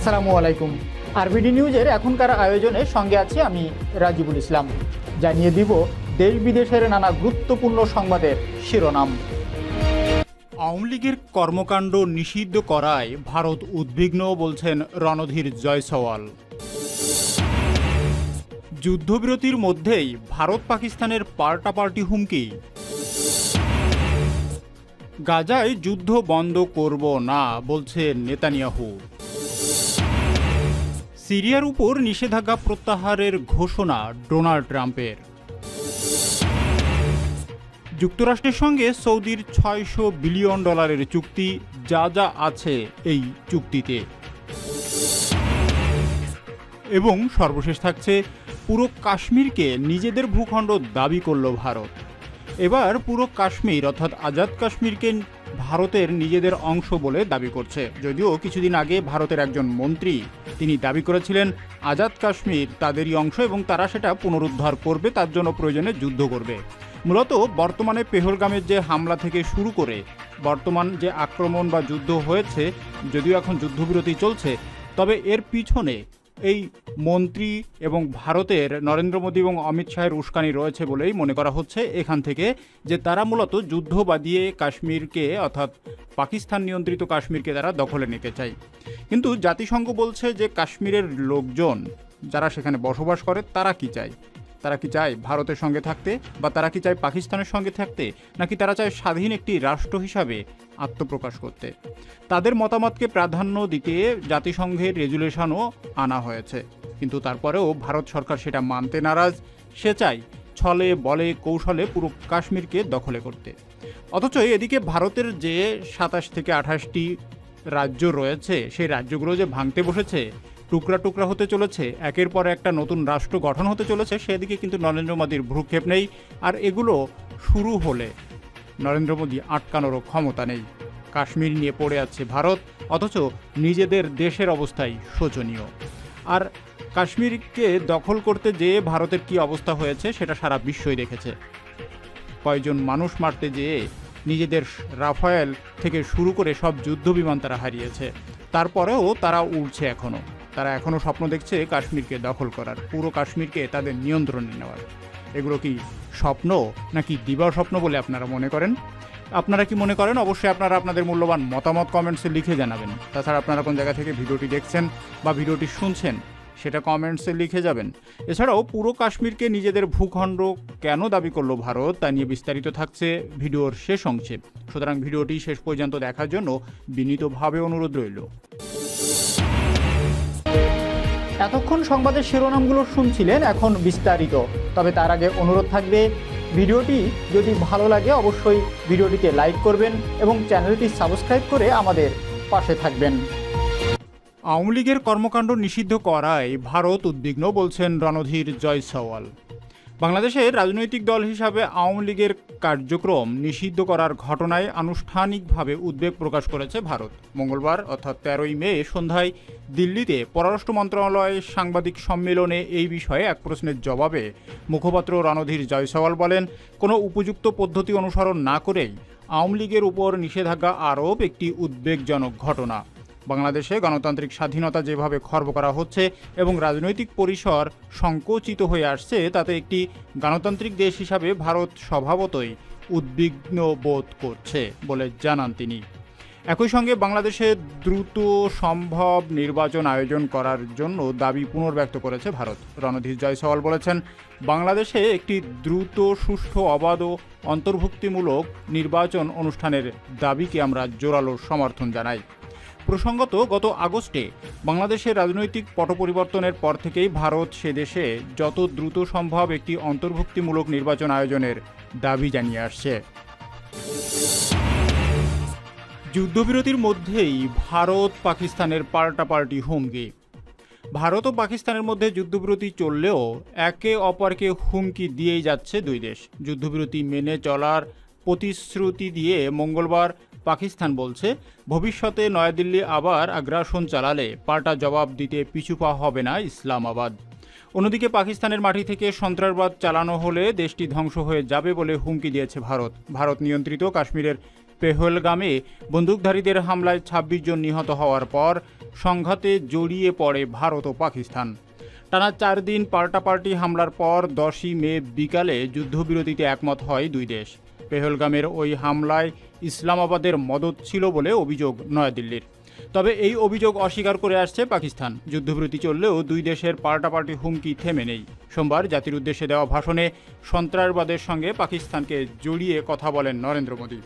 আসসালামু আলাইকুম। আরবিডি নিউজের এখনকার আয়োজনে সঙ্গে আছি আমি রাজিবুল ইসলাম। জানিয়ে দিব দেশ বিদেশের নানা গুরুত্বপূর্ণ সংবাদের শিরোনাম। আওয়ামী লীগের কর্মকাণ্ড নিষিদ্ধ করায় ভারত উদ্বিগ্ন বলছেন রণধীর জয়সওয়াল। যুদ্ধবিরতির মধ্যেই ভারত পাকিস্তানের পাল্টাপাল্টি হুমকি। গাজায় যুদ্ধ বন্ধ করব না, বলছে নেতানিয়াহু। সিরিয়ার উপর নিষেধাজ্ঞা প্রত্যাহারের ঘোষণা ডোনাল্ড ট্রাম্পের। যুক্তরাষ্ট্রের সঙ্গে সৌদির ছয়শো বিলিয়ন ডলারের চুক্তি, যা যা আছে এই চুক্তিতে। এবং সর্বশেষ থাকছে, পুরো কাশ্মীরকে নিজেদের ভূখণ্ড দাবি করল ভারত। এবার পুরো কাশ্মীর, অর্থাৎ আজাদ কাশ্মীরকে ভারতের নিজেদের অংশ বলে দাবি করছে। যদিও কিছুদিন আগে ভারতের একজন মন্ত্রী তিনি দাবি করেছিলেন, আজাদ কাশ্মীর তাদেরই অংশ এবং তারা সেটা পুনরুদ্ধার করবে, তার জন্য প্রয়োজনে যুদ্ধ করবে। মূলত বর্তমানে পেহলগামের যে হামলা থেকে শুরু করে, বর্তমান যে আক্রমণ বা যুদ্ধ হয়েছে, যদিও এখন যুদ্ধবিরতি চলছে, তবে এর পিছনে এই মন্ত্রী এবং ভারতের নরেন্দ্র মোদী এবং অমিত শাহের উস্কানি রয়েছে বলেই মনে করা হচ্ছে এখান থেকে, যে তারা মূলত যুদ্ধ বাদিয়ে কাশ্মীরকে অর্থাৎ পাকিস্তান নিয়ন্ত্রিত কাশ্মীরকে তারা দখলে নিতে চায়। কিন্তু জাতিসংঘ বলছে যে কাশ্মীরের লোকজন যারা সেখানে বসবাস করে, তারা কি চায়? তারা কি চায় ভারতের সঙ্গে থাকতে বা তারা কি চায় পাকিস্তানের সঙ্গে থাকতে? নাকি তারা চায় স্বাধীন একটি রাষ্ট্র হিসাবে আত্মপ্রকাশ করতে? তাদের মতামতকে প্রাধান্য দিতে জাতিসংঘের রেজুলেশনও আনা হয়েছে। কিন্তু তারপরেও ভারত সরকার সেটা মানতে নারাজ। সে চায় ছলে, বলে, কৌশলে পুরো কাশ্মীরকে দখলে করতে। অথচ এদিকে ভারতের যে সাতাশ থেকে আঠাশটি রাজ্য রয়েছে, সেই রাজ্যগুলো যে ভাঙতে বসেছে টুকরা টুকরা হতে চলেছে, একের পর একটা নতুন রাষ্ট্র গঠন হতে চলেছে, সেদিকে কিন্তু নরেন্দ্র মোদীর ভ্রুক্ষেপ নেই, আর এগুলো শুরু হলে নরেন্দ্র মোদী আটকানোরও ক্ষমতা নেই। কাশ্মীর নিয়ে পড়ে আছে ভারত, অথচ নিজেদের দেশের অবস্থাই শোচনীয়। আর কাশ্মীরকে দখল করতে যেয়ে ভারতের কি অবস্থা হয়েছে, সেটা সারা বিশ্বই দেখেছে। কয়জন মানুষ মারতে যেয়ে নিজেদের রাফায়েল থেকে শুরু করে সব যুদ্ধ বিমান তারা হারিয়েছে। তারপরেও তারা উড়ছে এখনও তারা এখনও স্বপ্ন দেখছে কাশ্মীরকে দখল করার। পুরো কাশ্মীরকে তাদের নিয়ন্ত্রণে নেওয়ার। এগুলো কি স্বপ্ন নাকি দিবা স্বপ্ন বলে আপনারা মনে করেন? আপনারা কি মনে করেন? অবশ্যই আপনারা আপনাদের মূল্যবান মতামত কমেন্টসে লিখে জানাবেন। তাছাড়া আপনারা কোন জায়গা থেকে ভিডিওটি দেখছেন বা ভিডিওটি শুনছেন, সেটা কমেন্টসে লিখে যাবেন। এছাড়াও পুরো কাশ্মীরকে নিজেদের ভূখণ্ড কেন দাবি করল ভারত তা নিয়ে বিস্তারিত থাকছে ভিডিওর শেষ অংশে। সুতরাং ভিডিওটি শেষ পর্যন্ত দেখার জন্য বিনীতভাবে অনুরোধ রইল। এতক্ষণ সংবাদের শিরোনামগুলো শুনছিলেন এখন বিস্তারিত। তবে তার আগে অনুরোধ থাকবে, ভিডিওটি যদি ভালো লাগে অবশ্যই ভিডিওটিকে লাইক করবেন এবং চ্যানেলটি সাবস্ক্রাইব করে আমাদের পাশে থাকবেন। আওয়ামী লীগের কর্মকাণ্ড নিষিদ্ধ করায় ভারত উদ্বিগ্ন বলছেন রণধীর জয়সওয়াল। বাংলাদেশের রাজনৈতিক দল হিসাবে আওয়ামী লীগের কার্যক্রম নিষিদ্ধ করার ঘটনায় আনুষ্ঠানিকভাবে উদ্বেগ প্রকাশ করেছে ভারত। মঙ্গলবার, অর্থাৎ তেরোই মে, সন্ধ্যায় দিল্লিতে পররাষ্ট্র মন্ত্রণালয়ের সাংবাদিক সম্মেলনে এই বিষয়ে এক প্রশ্নের জবাবে মুখপাত্র রণধীর জয়সওয়াল বলেন, কোনো উপযুক্ত পদ্ধতি অনুসরণ না করেই আওয়ামী লীগের উপর নিষেধাজ্ঞা আরোপ একটি উদ্বেগজনক ঘটনা। বাংলাদেশে গণতান্ত্রিক স্বাধীনতা যেভাবে খর্ব করা হচ্ছে এবং রাজনৈতিক পরিসর সংকুচিত হয়ে আসছে, তাতে একটি গণতান্ত্রিক দেশ হিসাবে ভারত স্বভাবতই উদ্বিগ্ন বোধ করছে বলে জানান তিনি। একই সঙ্গে বাংলাদেশে দ্রুত সম্ভব নির্বাচন আয়োজন করার জন্য দাবি পুনর্ব্যক্ত করেছে ভারত। রণধীর জয়সওয়াল বলেছেন, বাংলাদেশে একটি দ্রুত, সুষ্ঠু, অবাধ ও অন্তর্ভুক্তিমূলক নির্বাচন অনুষ্ঠানের দাবিকে আমরা জোরালো সমর্থন জানাই। প্রসঙ্গত, গত আগস্টে বাংলাদেশের রাজনৈতিক পট পরিবর্তনের পর থেকেই ভারত সে দেশে যত দ্রুত সম্ভব একটি অন্তর্ভুক্তিমূলক নির্বাচন আয়োজনের দাবি জানিয়ে আসছে। যুদ্ধবিরতির মধ্যেই ভারত পাকিস্তানের পাল্টাপাল্টি হুমকি। ভারত ও পাকিস্তানের মধ্যে যুদ্ধবিরতি চললেও একে অপরকে হুমকি দিয়েই যাচ্ছে দুই দেশ। যুদ্ধবিরতি মেনে চলার প্রতিশ্রুতি দিয়ে মঙ্গলবার পাকিস্তান বলছে, ভবিষ্যতে নয়াদিল্লি আবার আগ্রাসন চালালে পাল্টা জবাব দিতে পিছু পা হবে না ইসলামাবাদ। অন্যদিকে পাকিস্তানের মাটি থেকে সন্ত্রাসবাদ চালানো হলে দেশটি ধ্বংস হয়ে যাবে বলে হুমকি দিয়েছে ভারত। ভারত নিয়ন্ত্রিত কাশ্মীরের পেহলগামে বন্দুকধারীদের হামলায় ২৬ জন নিহত হওয়ার পর সংঘাতে জড়িয়ে পড়ে ভারত ও পাকিস্তান। টানা চার দিন পাল্টাপাল্টি হামলার পর দশই মে বিকালে যুদ্ধবিরতিতে একমত হয় দুই দেশ। পেহলগামের ওই হামলায় ইসলামাবাদের মদত ছিল বলে অভিযোগ নয়াদিল্লির। তবে এই অভিযোগ অস্বীকার করে আসছে পাকিস্তান। যুদ্ধবিরতি চললেও দুই দেশের পাল্টাপাল্টি হুমকি থেমে নেই। সোমবার জাতির উদ্দেশ্যে দেওয়া ভাষণে সন্ত্রাসবাদের সঙ্গে পাকিস্তানকে জড়িয়ে কথা বলেন নরেন্দ্র মোদী।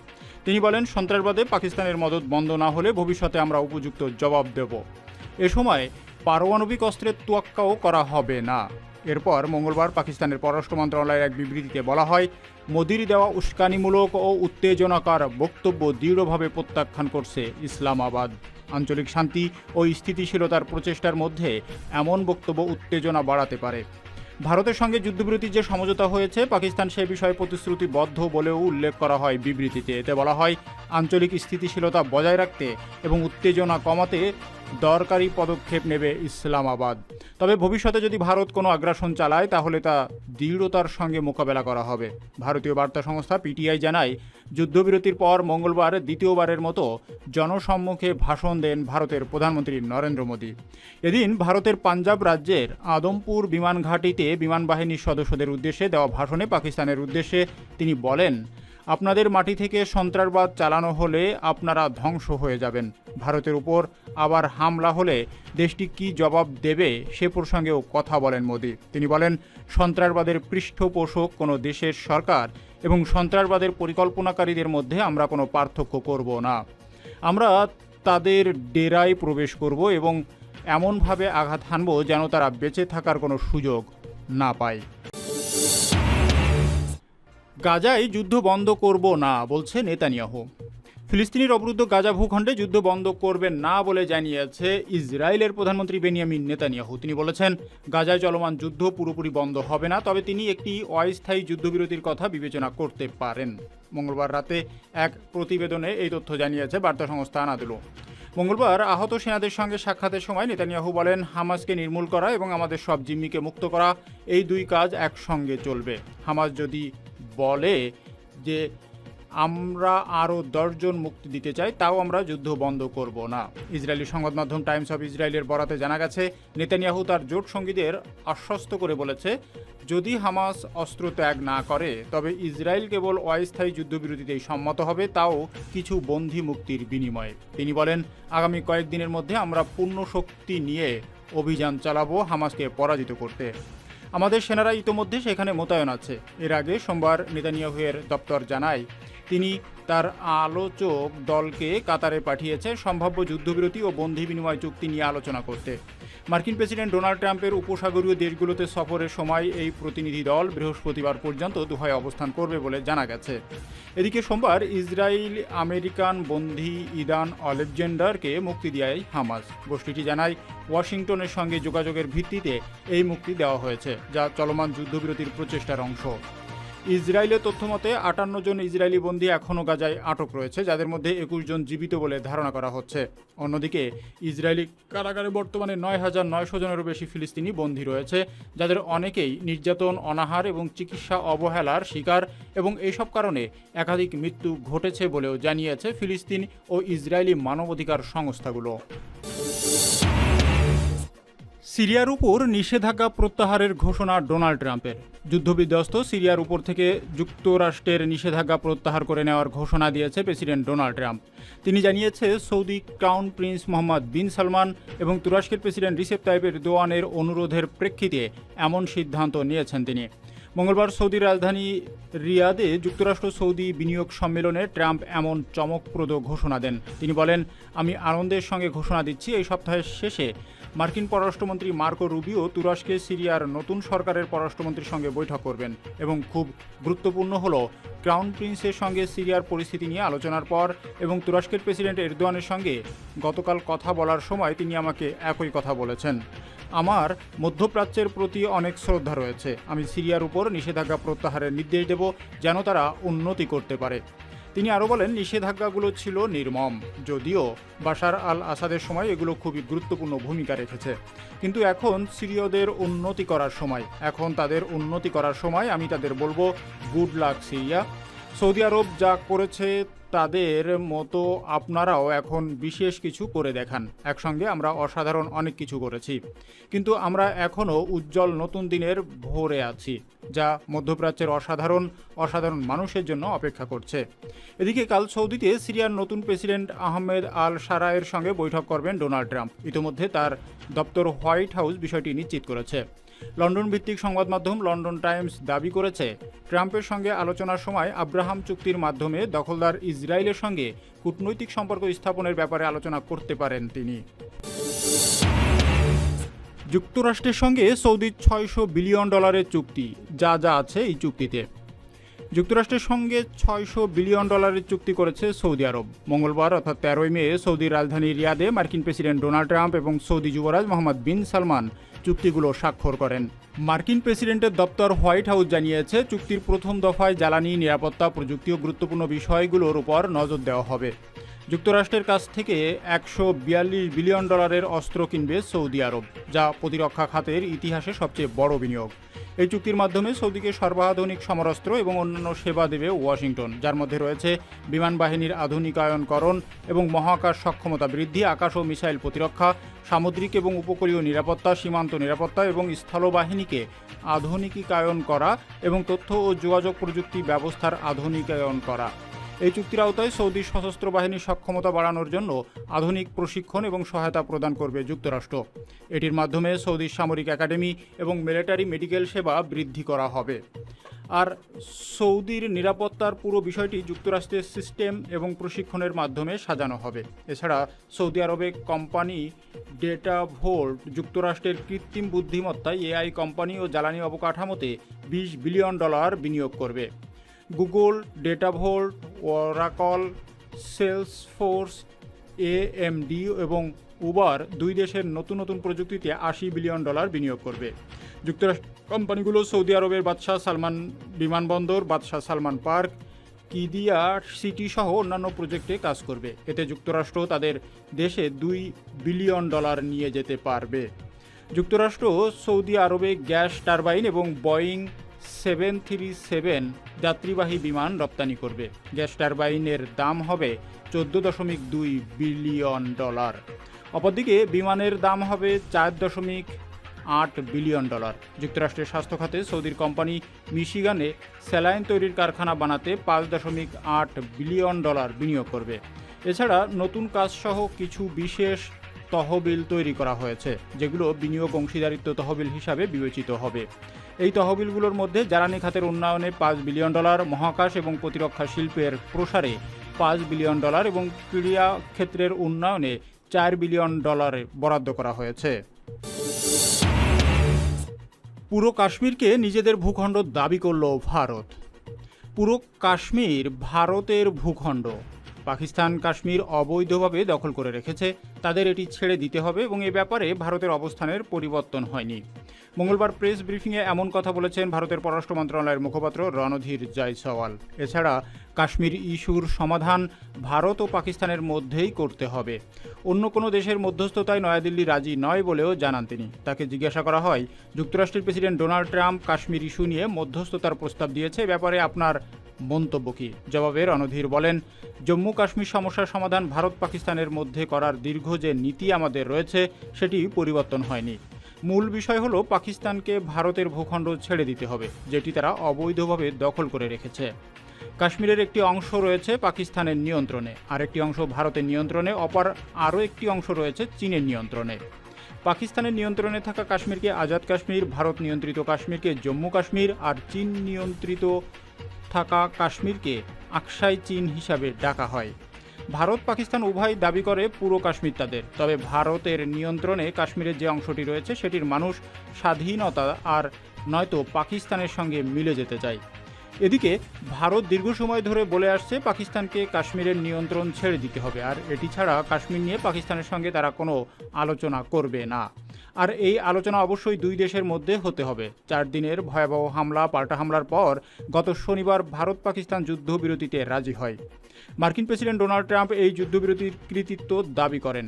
তিনি বলেন, সন্ত্রাসবাদে পাকিস্তানের মদত বন্ধ না হলে ভবিষ্যতে আমরা উপযুক্ত জবাব দেব। এ সময় পারমাণবিক অস্ত্রের তোয়াক্কাও করা হবে না। এরপর মঙ্গলবার পাকিস্তানের পররাষ্ট্র মন্ত্রণালয়ের এক বিবৃতিতে বলা হয়, মোদির দেওয়া উস্কানিমূলক ও উত্তেজনাকার বক্তব্য দৃঢ়ভাবে প্রত্যাখ্যান করছে ইসলামাবাদ। আঞ্চলিক শান্তি ও স্থিতিশীলতার প্রচেষ্টার মধ্যে এমন বক্তব্য উত্তেজনা বাড়াতে পারে। ভারতের সঙ্গে যুদ্ধবিরতির যে সমঝোতা হয়েছে, পাকিস্তান সে বিষয়ে প্রতিশ্রুতিবদ্ধ বলেও উল্লেখ করা হয় বিবৃতিতে। এতে বলা হয়, আঞ্চলিক স্থিতিশীলতা বজায় রাখতে এবং উত্তেজনা কমাতে দরকারি পদক্ষেপ নেবে ইসলামাবাদ। তবে ভবিষ্যতে যদি ভারত কোনো আগ্রাসন চালায়, তাহলে তা দৃঢ়তার সঙ্গে মোকাবেলা করা হবে। ভারতীয় বার্তা সংস্থা পিটিআই জানায়, যুদ্ধবিরতির পর মঙ্গলবার দ্বিতীয়বারের মতো জনসম্মুখে ভাষণ দেন ভারতের প্রধানমন্ত্রী নরেন্দ্র মোদী। এদিন ভারতের পাঞ্জাব রাজ্যের আদমপুর বিমান ঘাঁটিতে বিমান বাহিনীর সদস্যদের উদ্দেশ্যে দেওয়া ভাষণে পাকিস্তানের উদ্দেশ্যে তিনি বলেন আপনাদের মাটি থেকে সন্ত্রাসবাদ চালানো হলে আপনারা ধ্বংস হয়ে যাবেন। ভারতের উপর আবার হামলা হলে দেশটি কি জবাব দেবে সে প্রসঙ্গেও কথা বলেন মোদি। তিনি বলেন, সন্ত্রাসবাদের পৃষ্ঠপোষক কোনো দেশের সরকার এবং সন্ত্রাসবাদের পরিকল্পনাকারীদের মধ্যে আমরা কোনো পার্থক্য করব না। আমরা তাদের ডেরায় প্রবেশ করব এবং এমনভাবে আঘাত হানব যেন তারা বেঁচে থাকার কোনো সুযোগ না পায়। গাজায় যুদ্ধ বন্ধ করব না, বলছে নেতানিয়াহু। ফিলিস্তিনির অবরুদ্ধ গাজা ভূখণ্ডে যুদ্ধ বন্ধ করবেন না বলে জানিয়েছে ইসরায়েলের প্রধানমন্ত্রী বেনিয়ামিন নেতানিয়াহু। তিনি বলেছেন, গাজায় চলমান যুদ্ধ পুরোপুরি বন্ধ হবে না, তবে তিনি একটি অস্থায়ী যুদ্ধবিরতির কথা বিবেচনা করতে পারেন। মঙ্গলবার রাতে এক প্রতিবেদনে এই তথ্য জানিয়েছে বার্তা সংস্থা আনাদুলো। মঙ্গলবার আহত সেনাদের সঙ্গে সাক্ষাতের সময় নেতানিয়াহু বলেন, হামাসকে নির্মূল করা এবং আমাদের সব জিম্মিকে মুক্ত করা, এই দুই কাজ একসঙ্গে চলবে। হামাস যদি বলে যে আমরা আরও দশজন মুক্তি দিতে চাই, তাও আমরা যুদ্ধ বন্ধ করব না। ইসরায়েলি সংবাদ মাধ্যম টাইমস অফ ইসরায়েলের বরাতে জানা গেছে, নেতানিয়াহু তার জোট সঙ্গীদের আশ্বস্ত করে বলেছে, যদি হামাস অস্ত্র ত্যাগ না করে, তবে ইসরায়েল কেবল অস্থায়ী যুদ্ধবিরতিতেই সম্মত হবে, তাও কিছু বন্দী মুক্তির বিনিময়ে। তিনি বলেন, আগামী কয়েকদিনের মধ্যে আমরা পূর্ণ শক্তি নিয়ে অভিযান চালাবো, হামাসকে পরাজিত করতে। আমাদের সেনারা ইতোমধ্যে সেখানে মোতায়েন আছে। এর আগে সোমবার নেতানিয়াহুয়ের দপ্তর জানায় তিনি তার আলোচক দলকে কাতারে পাঠিয়েছে সম্ভাব্য যুদ্ধবিরতি ও বন্ধি বিনিময় চুক্তি নিয়ে আলোচনা করতে। মার্কিন প্রেসিডেন্ট ডোনাল্ড ট্রাম্পের উপসাগরীয় দেশগুলোতে সফরের সময় এই প্রতিনিধি দল বৃহস্পতিবার পর্যন্ত দুহায় অবস্থান করবে বলে জানা গেছে। এদিকে সোমবার ইসরায়েল, আমেরিকান বন্ধি ইদান অলেকজেন্ডারকে মুক্তি দেয় হামাস। গোষ্ঠীটি জানায়, ওয়াশিংটনের সঙ্গে যোগাযোগের ভিত্তিতে এই মুক্তি দেওয়া হয়েছে, যা চলমান যুদ্ধবিরতির প্রচেষ্টার অংশ। ইসরায়েলের তথ্যমতে আটান্ন জন ইসরায়েলি বন্দী এখনও গাজায় আটক রয়েছে, যাদের মধ্যে একুশ জন জীবিত বলে ধারণা করা হচ্ছে। অন্যদিকে, ইসরায়েলি কারাগারে বর্তমানে নয় হাজার নয়শো জনেরও বেশি ফিলিস্তিনি বন্দী রয়েছে, যাদের অনেকেই নির্যাতন, অনাহার এবং চিকিৎসা অবহেলার শিকার এবং এইসব কারণে একাধিক মৃত্যু ঘটেছে বলেও জানিয়েছে ফিলিস্তিন ও ইসরায়েলি মানবাধিকার সংস্থাগুলো। সিরিয়ার উপর নিষেধাজ্ঞা প্রত্যাহারের ঘোষণা ডোনাল্ড ট্রাম্পের। যুদ্ধবিধ্বস্ত সিরিয়ার উপর থেকে যুক্তরাষ্ট্রের নিষেধাজ্ঞা প্রত্যাহার করে নেওয়ার ঘোষণা দিয়েছে প্রেসিডেন্ট ডোনাল্ড ট্রাম্প। তিনি জানিয়েছে, Saudi crown prince Mohammed bin Salman এবং তুরস্কের প্রেসিডেন্ট রিসেপ তাইপের দোয়ানের অনুরোধের প্রেক্ষিতে এমন সিদ্ধান্ত নিয়েছেন তিনি। মঙ্গলবার সৌদি রাজধানী রিয়াদে যুক্তরাষ্ট্র সৌদি বিনিয়োগ সম্মেলনে ট্রাম্প এমন চমকপ্রদ ঘোষণা দেন। তিনি বলেন, আমি আনন্দের সঙ্গে ঘোষণা দিচ্ছি। এই সপ্তাহের শেষে মার্কিন পররাষ্ট্রমন্ত্রী মার্কো রুবিও তুরস্কে, সিরিয়ার নতুন সরকারের পররাষ্ট্রমন্ত্রীর সঙ্গে বৈঠক করবেন এবং খুব গুরুত্বপূর্ণ হল ক্রাউন প্রিন্সের সঙ্গে সিরিয়ার পরিস্থিতি নিয়ে আলোচনার পর এবং তুরস্কের প্রেসিডেন্ট এরদোয়ানের সঙ্গে গতকাল কথা বলার সময় তিনি আমাকে একই কথা বলেছেন। আমার মধ্যপ্রাচ্যের প্রতি অনেক শ্রদ্ধা রয়েছে। আমি সিরিয়ার উপর নিষেধাজ্ঞা প্রত্যাহারের নির্দেশ দেব যেন তারা উন্নতি করতে পারে। তিনি আরও বলেন, নিষেধাজ্ঞাগুলো ছিল নির্মম, যদিও বাশার আল আসাদের সময় এগুলো খুবই গুরুত্বপূর্ণ ভূমিকা রেখেছে। কিন্তু এখন সিরিয়দের উন্নতি করার সময়, এখন তাদের উন্নতি করার সময় আমি তাদের বলব গুড লাক সিরিয়া। সৌদি আরব যা করেছে তাদের মতো আপনারাও এখন বিশেষ কিছু করে দেখান। একসঙ্গে আমরা অসাধারণ অনেক কিছু করেছি। কিন্তু আমরা এখনও উজ্জ্বল নতুন দিনের ভোরে আছি, যা মধ্যপ্রাচ্যের অসাধারণ অসাধারণ মানুষের জন্য অপেক্ষা করছে। এদিকে কাল সৌদিতে সিরিয়ার নতুন প্রেসিডেন্ট আহমেদ আল সারায়ের সঙ্গে বৈঠক করবেন ডোনাল্ড ট্রাম্প। ইতিমধ্যে তার দপ্তর হোয়াইট হাউস বিষয়টি নিশ্চিত করেছে। লন্ডন ভিত্তিক সংবাদ মাধ্যম লন্ডন টাইমস দাবি করেছে, ট্রাম্পের সঙ্গে আলোচনার সময় আব্রাহাম চুক্তির মাধ্যমে দখলদার ইসরায়েলের সঙ্গে কূটনৈতিক সম্পর্ক স্থাপনের ব্যাপারে আলোচনা করতে পারেন তিনি। যুক্তরাষ্ট্রের সঙ্গে সৌদির ছয়শো বিলিয়ন ডলারের চুক্তি, যা যা আছে এই চুক্তিতে। যুক্তরাষ্ট্রের সঙ্গে ছয়শো বিলিয়ন ডলারের চুক্তি করেছে সৌদি আরব। মঙ্গলবার অর্থাৎ তেরোই মে সৌদির রাজধানী রিয়াদে মার্কিন প্রেসিডেন্ট ডোনাল্ড ট্রাম্প এবং সৌদি যুবরাজ মোহাম্মদ বিন সালমান চুক্তিগুলো স্বাক্ষর করেন। মার্কিন প্রেসিডেন্টের দপ্তর হোয়াইট হাউস জানিয়েছে, চুক্তির প্রথম দফায় জ্বালানি, নিরাপত্তা, প্রযুক্তি ও গুরুত্বপূর্ণ বিষয়গুলোর উপর নজর দেওয়া হবে। যুক্তরাষ্ট্রের কাছ থেকে একশো বিয়াল্লিশ বিলিয়ন ডলারের অস্ত্র কিনবে সৌদি আরব, যা প্রতিরক্ষা খাতের ইতিহাসে সবচেয়ে বড় বিনিয়োগ। এই চুক্তির মাধ্যমে সৌদিকে সর্বাধুনিক সমরাস্ত্র এবং অন্যান্য সেবা দেবে ওয়াশিংটন, যার মধ্যে রয়েছে বিমান বাহিনীর আধুনিকায়নকরণ এবং মহাকাশ সক্ষমতা বৃদ্ধি, আকাশ ও মিসাইল প্রতিরক্ষা, সামুদ্রিক এবং উপকূলীয় নিরাপত্তা, সীমান্ত নিরাপত্তা এবং স্থলবাহিনীকে আধুনিকীকায়ন করা এবং তথ্য ও যোগাযোগ প্রযুক্তি ব্যবস্থার আধুনিকায়ন করা। এই চুক্তির আওতায় সৌদি সশস্ত্র বাহিনীর সক্ষমতা বাড়ানোর জন্য আধুনিক প্রশিক্ষণ এবং সহায়তা প্রদান করবে যুক্তরাষ্ট্র। এটির মাধ্যমে সৌদি সামরিক একাডেমি এবং মিলিটারি মেডিকেল সেবা বৃদ্ধি করা হবে। আর সৌদির নিরাপত্তার পুরো বিষয়টি যুক্তরাষ্ট্রের সিস্টেম এবং প্রশিক্ষণের মাধ্যমে সাজানো হবে। এছাড়া সৌদি আরবে কোম্পানি ডেটা ভোল্ট যুক্তরাষ্ট্রের কৃত্রিম বুদ্ধিমত্তা এআই কোম্পানি ও জ্বালানি অবকাঠামোতে বিশ বিলিয়ন ডলার বিনিয়োগ করবে। Google DataVolt Oracle sales Salesforce AMD এবং উবার দুই দেশের নতুন নতুন প্রযুক্তিতে আশি বিলিয়ন ডলার বিনিয়োগ করবে। যুক্তরাষ্ট্র কোম্পানিগুলো সৌদি আরবের বাদশাহ সালমান বিমানবন্দর, বাদশাহ সালমান পার্ক, কিদিয়া সিটি সহ অন্যান্য প্রজেক্টে কাজ করবে। এতে যুক্তরাষ্ট্র তাদের দেশে দুই বিলিয়ন ডলার নিয়ে যেতে পারবে। যুক্তরাষ্ট্র সৌদি আরবে গ্যাস টারবাইন এবং বয়িং সেভেন থ্রি সেভেন যাত্রীবাহী বিমান রপ্তানি করবে। গ্যাস টারবাইনের দাম হবে চোদ্দ দশমিক দুই বিলিয়ন ডলার। অপরদিকে বিমানের দাম হবে চার দশমিক আট বিলিয়ন ডলার। যুক্তরাষ্ট্রের স্বাস্থ্য খাতে সৌদির কোম্পানি মিশিগানে স্যালাইন তৈরির কারখানা বানাতে পাঁচ দশমিক আট বিলিয়ন ডলার বিনিয়োগ করবে। এছাড়া নতুন কাজসহ কিছু বিশেষ তহবিল তৈরি করা হয়েছে, যেগুলো বিনিয়োগ অংশীদারিত্ব তহবিল হিসাবে বিবেচিত হবে। এই তহবিলগুলোর মধ্যে জ্বালানি খাতের উন্নয়নে পাঁচ বিলিয়ন ডলার, মহাকাশ এবং প্রতিরক্ষা শিল্পের প্রসারে পাঁচ বিলিয়ন ডলার এবং ক্রীড়া ক্ষেত্রের উন্নয়নে চার বিলিয়ন ডলার বরাদ্দ করা হয়েছে। পুরো কাশ্মীরকে নিজেদের ভূখণ্ড দাবি করল ভারত। পুরো কাশ্মীর ভারতের ভূখণ্ড। পাকিস্তান, কাশ্মীর অবৈধভাবে দখল করে রেখেছে। তাদের এটি ছেড়ে দিতে হবে এবং এ ব্যাপারে ভারতের অবস্থানের পরিবর্তন হয়নি। মঙ্গলবার প্রেস ব্রিফিংয়ে এমন কথা বলেছেন ভারতের পররাষ্ট্র মন্ত্রণালয়ের মুখপাত্র রণধীর জয়সওয়াল। এছাড়া, কাশ্মীর ইস্যুর সমাধান ভারত ও পাকিস্তানের মধ্যেই করতে হবে। অন্য কোনো দেশের মধ্যস্থতায় নয়াদিল্লি রাজি নয় বলেও জানান তিনি। তাকে জিজ্ঞাসা করা হয়, যুক্তরাষ্ট্রের president Donald Trump Kashmir issue নিয়ে মধ্যস্থতার প্রস্তাব দিয়েছে। ব্যাপারে আপনার মন্তব্য কি? জবাবে রণধীর বলেন জম্মু কাশ্মীর সমস্যার সমাধান ভারত পাকিস্তানের মধ্যে করার দীর্ঘ যে নীতি আমাদের রয়েছে, সেটি পরিবর্তন হয়নি। মূল বিষয় হলো পাকিস্তানকে ভারতের ভূখণ্ড ছেড়ে দিতে হবে, যেটি তারা অবৈধভাবে দখল করে রেখেছে। কাশ্মীরের একটি অংশ রয়েছে পাকিস্তানের নিয়ন্ত্রণে, আরেকটি অংশ ভারতের নিয়ন্ত্রণে, অপর আরও একটি অংশ রয়েছে চীনের নিয়ন্ত্রণে। পাকিস্তানের নিয়ন্ত্রণে থাকা কাশ্মীরকে আজাদ কাশ্মীর, ভারত নিয়ন্ত্রিত কাশ্মীরকে জম্মু কাশ্মীর আর চীন নিয়ন্ত্রিত থাকা কাশ্মীরকে আকসাই চীন হিসাবে ডাকা হয়। ভারত, পাকিস্তান উভয় দাবি করে পুরো কাশ্মীর তাদের তবে ভারতের নিয়ন্ত্রণে কাশ্মীরের যে অংশটি রয়েছে, সেটির মানুষ স্বাধীনতা আর নয়তো পাকিস্তানের সঙ্গে মিলে যেতে চায়। এদিকে ভারত দীর্ঘ সময় ধরে বলে আসছে পাকিস্তানকে কাশ্মীরের নিয়ন্ত্রণ ছেড়ে দিতে হবে, আর এটি ছাড়া কাশ্মীর নিয়ে পাকিস্তানের সঙ্গে তারা কোনো আলোচনা করবে না। আর এই আলোচনা অবশ্যই দুই দেশের মধ্যে হতে হবে। চার দিনের ভয়াবহ হামলা, পাল্টা হামলার পর গত শনিবার ভারত পাকিস্তান যুদ্ধবিরতিতে রাজি হয়। মার্কিন প্রেসিডেন্ট ডোনাল্ড ট্রাম্প এই যুদ্ধবিরতির কৃতিত্ব দাবি করেন।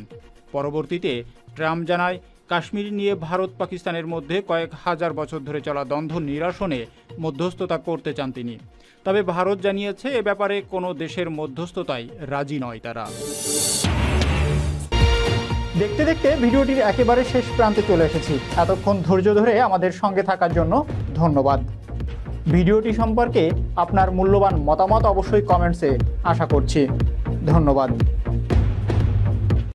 পরবর্তীতে ট্রাম্প জানায় কাশ্মীর নিয়ে ভারত পাকিস্তানের মধ্যে কয়েক হাজার বছর ধরে চলা দ্বন্দ্ব নিরসনে মধ্যস্থতা করতে চান তিনি। তবে ভারত জানিয়েছে, এ ব্যাপারে কোনো দেশের মধ্যস্থতায় রাজি নয় তারা। দেখতে দেখতে ভিডিওটির একেবারে শেষ প্রান্তে চলে এসেছি। এতক্ষণ ধৈর্য ধরে আমাদের সঙ্গে থাকার জন্য ধন্যবাদ। ভিডিওটি সম্পর্কে আপনার মূল্যবান মতামত অবশ্যই কমেন্টসে আশা করছি। ধন্যবাদ।